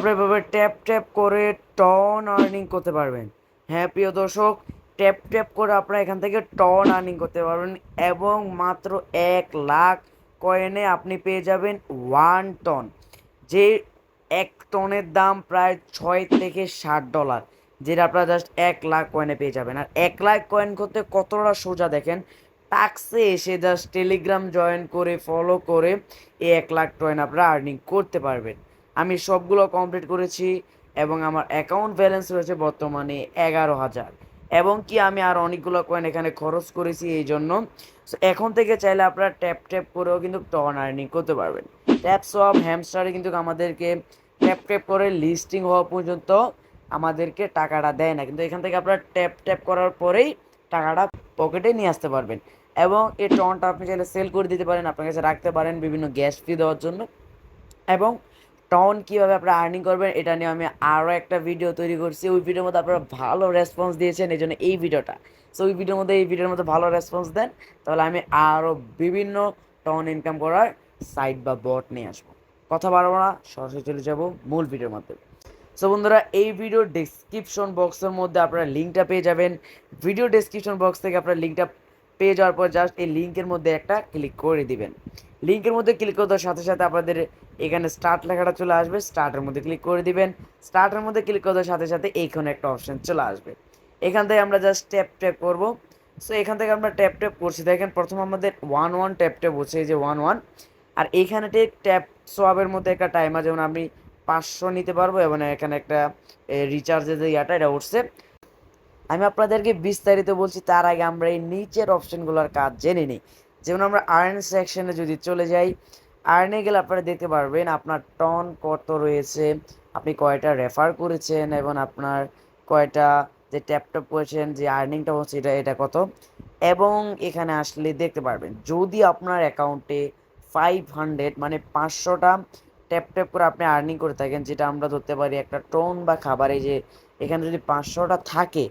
আপনার এভাবে tap tap করে টন আর্নিং করতে পারবেন। হ্যাঁ প্রিয় দর্শক, ট্যাপ ট্যাপ করে আপনারা এখান থেকে টন আর্নিং করতে পারবেন এবং মাত্র এক লাখ কয়েনে আপনি পেয়ে যাবেন ওয়ান টন যে এক টনের দাম প্রায় ছয় থেকে ষাট ডলার যেটা আপনারা জাস্ট এক লাখ কয়েনে পেয়ে যাবেন। আর এক লাখ কয়েন করতে কতটা সোজা দেখেন টাক্সে এসে জাস্ট টেলিগ্রাম জয়েন করে ফলো করে এই এক লাখ কয়েন আপনারা আর্নিং করতে পারবেন। আমি সবগুলো কমপ্লিট করেছি এবং আমার অ্যাকাউন্ট ব্যালেন্স রয়েছে বর্তমানে এগারো হাজার। এবং কি আমি আর অনেকগুলো কয়েন এখানে খরচ করেছি এই জন্য। এখন থেকে চাইলে আপনারা ট্যাপ ট্যাপ করেও কিন্তু টন আর্নিং করতে পারবেন। ট্যাপ সব হ্যামস্টারে কিন্তু আমাদেরকে ট্যাপ ট্যাপ করে লিস্টিং হওয়া পর্যন্ত আমাদেরকে টাকাটা দেয় না। কিন্তু এখান থেকে আপনারা ট্যাপ ট্যাপ করার পরেই টাকাটা পকেটে নিয়ে আসতে পারবেন। এবং এই টনটা আপনি চাইলে সেল করে দিতে পারেন, আপনার কাছে রাখতে পারেন বিভিন্ন গ্যাস ফি দেওয়ার জন্য। এবং টন কীভাবে আপনারা আর্নিং করবেন, এটা নিয়ে আমি আরও একটা ভিডিও তৈরি করছি। ওই ভিডিওর মধ্যে আপনারা ভালো রেসপন্স দিয়েছেন, এই জন্য এই ভিডিওটা সো ওই ভিডিওর মধ্যে, এই ভিডিওর মধ্যে ভালো রেসপন্স দেন, তাহলে আমি আরও বিভিন্ন টন ইনকাম করার সাইট বা বট নিয়ে আসব। কথা বাড়াবো না, সরাসরি চলে যাব মূল ভিডিওর মাধ্যমে সো বন্ধুরা, এই ভিডিও ডেসক্রিপশন বক্সের মধ্যে আপনারা লিঙ্কটা পেয়ে যাবেন। ভিডিও ডেসক্রিপশন বক্স থেকে আপনারা লিঙ্কটা পেয়ে যাওয়ার পর জাস্ট এই লিঙ্কের মধ্যে একটা ক্লিক করে দিবেন। লিঙ্কের মধ্যে ক্লিক করার সাথে সাথে আপনাদের এখানে স্টার্ট লেখাটা চলে আসবে স্টার্টের মধ্যে ক্লিক করে দিবেন। স্টার্টের মধ্যে ক্লিক করার সাথে সাথে এইখানে একটা অপশন চলে আসবে। এখান থেকে আমরা জাস্ট ট্যাপ ট্যাপ করব। সো এখান থেকে আমরা ট্যাপ ট্যাপ করছি। দেখেন প্রথম আমাদের ওয়ান ওয়ান ট্যাপ ট্যাপ হচ্ছে, এই যে ওয়ান ওয়ান আর এইখানে ট্যাপ সোয়াবের মধ্যে একটা টাইমার যেমন আমি পাঁচশো নিতে পারব, এবং এখানে একটা রিচার্জের যে ইয়াটা, এটা উঠছে। আমি আপনাদেরকে বিস্তারিত বলছি, তার আগে আমরা এই নিচের অপশনগুলোর কাজ জেনে নিই। যেমন আমরা আর্ন সেকশনে যদি চলে যাই আর্নে গেলে আপনারা দেখতে পারবেন আপনার টন কত রয়েছে। আপনি কয়টা রেফার করেছেন এবং আপনার কয়টা যে ট্যাপ ট্যাপ করেছেন, যে আর্নিংটা হচ্ছে এটা এটা কত? এবং এখানে আসলে দেখতে পারবেন, যদি আপনার অ্যাকাউন্টে ফাইভ হান্ড্রেড মানে পাঁচশোটা ট্যাপ ট্যাপ করে আপনি আর্নিং করে থাকেন, যেটা আমরা ধরতে পারি একটা টোন বা খাবারে যে এখানে যদি পাঁচশোটা থাকে,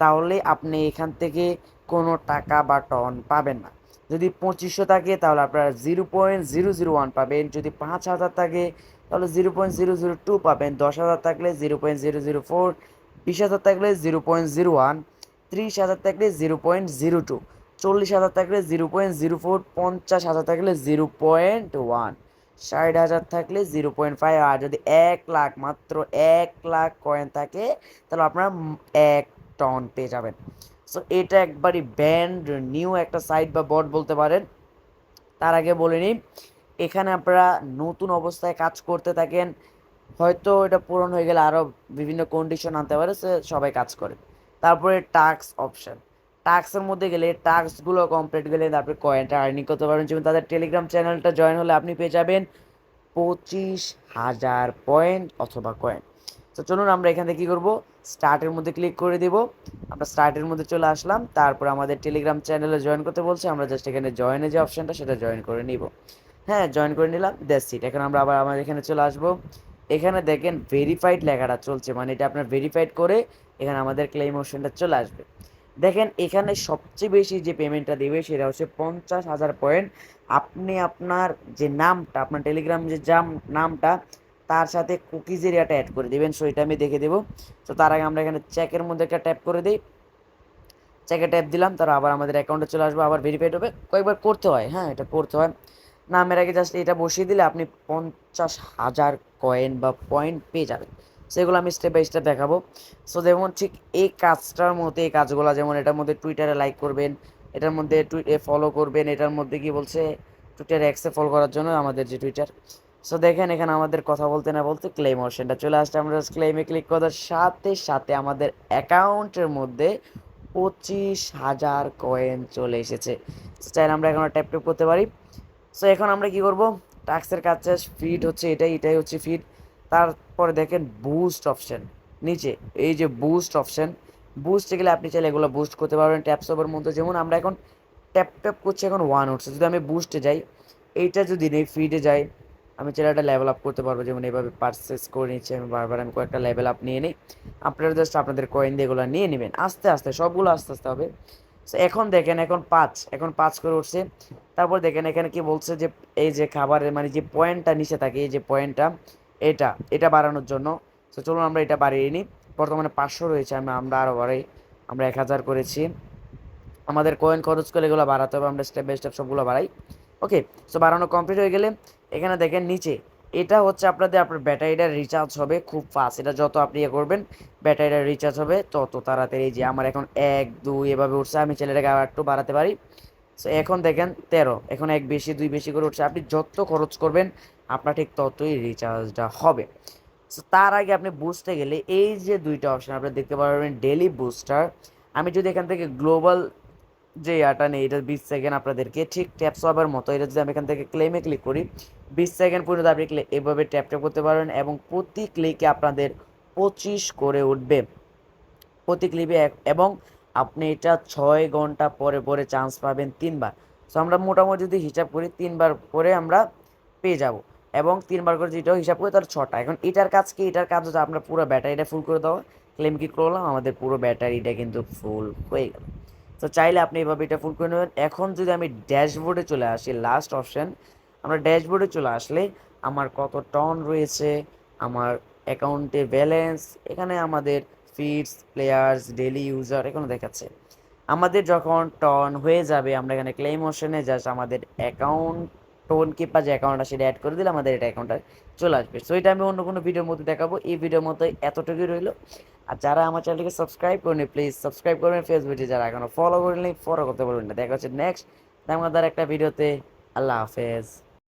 তাহলে আপনি এখান থেকে কোনো টাকা বা টন পাবেন না। যদি পঁচিশশো থাকে, তাহলে আপনারা zero point zero zero one পাবেন। যদি পাঁচ হাজার থাকে, তাহলে zero point zero zero two পাবেন। দশ হাজার থাকলে zero point zero zero four, বিশ হাজার থাকলে জিরো পয়েন্ট জিরো ওয়ান, ত্রিশ হাজার থাকলে জিরো পয়েন্ট জিরো টু, চল্লিশ হাজার থাকলে জিরো পয়েন্ট জিরো ফোর, পঞ্চাশ হাজার থাকলে জিরো পয়েন্ট ওয়ান, ষাট হাজার থাকলে জিরো পয়েন্ট ফাইভ। আর যদি এক লাখ, মাত্র এক লাখ কয়েন থাকে, তাহলে আপনারা এক টন পেয়ে যাবেন। সো এটা একবারই ব্যান্ড নিউ একটা সাইট বা বট বলতে পারেন। তার আগে বলে নিই, এখানে আপনারা নতুন অবস্থায় কাজ করতে থাকেন, হয়তো এটা পূরণ হয়ে গেলে আরও বিভিন্ন কন্ডিশন আনতে পারে, সে সবাই কাজ করে। তারপরে টাস্ক অপশন টাস্কের মধ্যে গেলে টাস্কগুলো কমপ্লিট গেলে তারপরে কয়েনটা আর্নিং করতে পারবেন। যেমন তাদের টেলিগ্রাম চ্যানেলটা জয়েন হলে আপনি পেয়ে যাবেন পঁচিশ হাজার পয়েন্ট অথবা কয়েন তো চলুন আমরা এখান থেকে কী করব? স্টার্টের মধ্যে ক্লিক করে দিব। আমরা স্টার্টের মধ্যে চলে আসলাম। তারপর আমাদের টেলিগ্রাম চ্যানেলে জয়েন করতে বলছে। আমরা জাস্ট এখানে জয়েনের যে অপশনটা সেটা জয়েন করে নিব। হ্যাঁ জয়েন করে নিলাম। দ্যাটস ইট এখন আমরা আবার আমাদের এখানে চলে আসব। এখানে দেখেন ভেরিফাইড লেখাটা চলছে। মানে এটা আপনার ভেরিফাইড করে এখানে আমাদের ক্লেম অপশনটা চলে আসবে। দেখেন, এখানে সবচেয়ে বেশি যে পেমেন্টটা দেবে, সেটা হচ্ছে পঞ্চাশ হাজার পয়েন্ট আপনি আপনার যে নামটা, আপনার টেলিগ্রাম যে জাম নামটা তার সাথে কুকিজ এরিয়াটা অ্যাড করে দেবেন। সো এটা আমি দেখে দেবো। তো তার আগে আমরা এখানে চেকের মধ্যে একটা ট্যাপ করে দিই। চেকে ট্যাপ দিলাম তারা আবার আমাদের অ্যাকাউন্টে চলে আসবে, আবার ভেরিফাইড হবে। কয়েকবার করতে হয় হ্যাঁ এটা করতে হয়। নামের আগে জাস্ট এটা বসিয়ে দিলে আপনি পঞ্চাশ হাজার কয়েন বা পয়েন্ট পেয়ে যাবেন। সেগুলো আমি স্টেপ বাই স্টেপ দেখাবো। সো যেমন ঠিক এই কাজটার মধ্যে, এই কাজগুলো যেমন এটার মধ্যে টুইটারে লাইক করবেন, এটার মধ্যে টুইটে ফলো করবেন, এটার মধ্যে কি বলছে? টুইটারে অ্যাক্সে ফলো করার জন্য আমাদের যে টুইটার সো দেখেন এখানে আমাদের কথা বলতে না বলতে ক্লেম অপশনটা চলে আসছে। আমরা ক্লেমে ক্লিক করার সাথে সাথে আমাদের অ্যাকাউন্টের মধ্যে পঁচিশ হাজার কয়েন চলে এসেছে। চাইলে আমরা এখন ট্যাপ ট্যাপ করতে পারি। সো এখন আমরা কি করব? টাক্সের কাজ শেষ ফিড হচ্ছে এটাই এটাই হচ্ছে ফিড তারপরে দেখেন বুস্ট অপশন নিচে, এই যে বুস্ট অপশন বুস্টে গেলে আপনি চাইলে এগুলো বুস্ট করতে পারবেন। ট্যাপস মধ্যে যেমন আমরা এখন ট্যাপ ট্যাপ করছি, এখন ওয়ান উঠছে। যদি আমি বুস্টে যাই, এইটা যদি নেই ফিডে যাই আমি একটা লেভেল আপ করতে পারব। যেমন এইভাবে পারচেস করে নিচ্ছি, আমি বারবার আমি কয়েকটা লেভেল আপ নিয়ে নিই। আপনারা জাস্ট আপনাদের কয়েন দিয়ে এগুলো নিয়ে নেবেন। আস্তে আস্তে, সবগুলো আস্তে আস্তে হবে। সো এখন দেখেন, এখন পাঁচ এখন পাঁচ করে উঠছে। তারপর দেখেন, এখানে কি বলছে যে, এই যে খাবারের মানে যে পয়েন্টটা নিচে থাকে, এই যে পয়েন্টটা, এটা এটা বাড়ানোর জন্য। সো চলুন আমরা এটা বাড়িয়ে নিই। বর্তমানে পাঁচশো রয়েছে, আমরা আমরা আরও বাড়াই। আমরা এক হাজার করেছি। আমাদের কয়েন খরচ করে এগুলো বাড়াতে হবে। আমরা স্টেপ বাই স্টেপ সবগুলো বাড়াই। ওকে সো বাড়ানো কমপ্লিট হয়ে গেলে এখানে দেখেন নিচে, এটা হচ্ছে আপনাদের, আপনার ব্যাটারিটা রিচার্জ হবে খুব ফাস্ট এটা যত আপনি ইয়ে করবেন ব্যাটারিটা রিচার্জ হবে তত তাড়াতাড়ি। যে আমার এখন এক, দুই এভাবে উঠছে, আমি ছেলেটাকে আবার একটু বাড়াতে পারি। সো এখন দেখেন তেরো, এখন এক বেশি, দুই বেশি করে উঠছে। আপনি যত খরচ করবেন, আপনার ঠিক ততই রিচার্জটা হবে। সো তার আগে আপনি বুঝতে গেলে এই যে দুইটা অপশন আপনি দেখতে পারবেন ডেলি বুস্টার আমি যদি এখান থেকে গ্লোবাল যে ইয়াটা নেই, এটা বিশ সেকেন্ড আপনাদেরকে ঠিক ট্যাপ সবার মতো। এটা যদি আমি এখান থেকে ক্লেমে ক্লিক করি, বিশ সেকেন্ড পর্যন্ত আপনি এভাবে ট্যাপ ট্যাপ করতে পারবেন এবং প্রতি ক্লিকে আপনাদের পঁচিশ করে উঠবে। প্রতি ক্লিপে এবং আপনি এটা ছয় ঘণ্টা পরে পরে চান্স পাবেন তিনবার। সো আমরা মোটামুটি যদি হিসাব করি, তিনবার করে আমরা পেয়ে যাব। এবং তিনবার করে যেটাও হিসাব করি তার ছটা। এখন এটার কাজ কি? এটার কাজ হচ্ছে আমরা পুরো ব্যাটারিটা ফুল করে দেওয়া। ক্লেম কি করলাম? আমাদের পুরো ব্যাটারিটা কিন্তু ফুল হয়ে গেল। তো চাইলে আপনি এভাবে এটা ফুল করে নেবেন। এখন যদি আমি ড্যাশবোর্ডে চলে আসি লাস্ট অপশান আমরা ড্যাশবোর্ডে চলে আসলে আমার কত টন রয়েছে, আমার অ্যাকাউন্টে ব্যালেন্স এখানে আমাদের ফিডস প্লেয়ার্স ডেলি ইউজার এখানে দেখাচ্ছে। আমাদের যখন টন হয়ে যাবে, আমরা এখানে ক্লেম অপশানে জাস্ট আমাদের অ্যাকাউন্ট টোন কিপার যে অ্যাকাউন্টটা সেটা অ্যাড করে দিলে আমাদের এটা অ্যাকাউন্টটা চলে আসবে। সো এটা আমি অন্য কোনো ভিডিওর মধ্যে দেখাবো। এই ভিডিওর মতো এতটুকুই রইল। আর যারা আমার চ্যানেলকে সাবস্ক্রাইব করেনি প্লিজ সাবস্ক্রাইব করবেন ফেসবুকে যারা এখনও ফলো করেনি ফলো করতে পারবেন না। দেখা হচ্ছে নেক্সট আমাদের একটা ভিডিওতে আল্লাহ হাফেজ।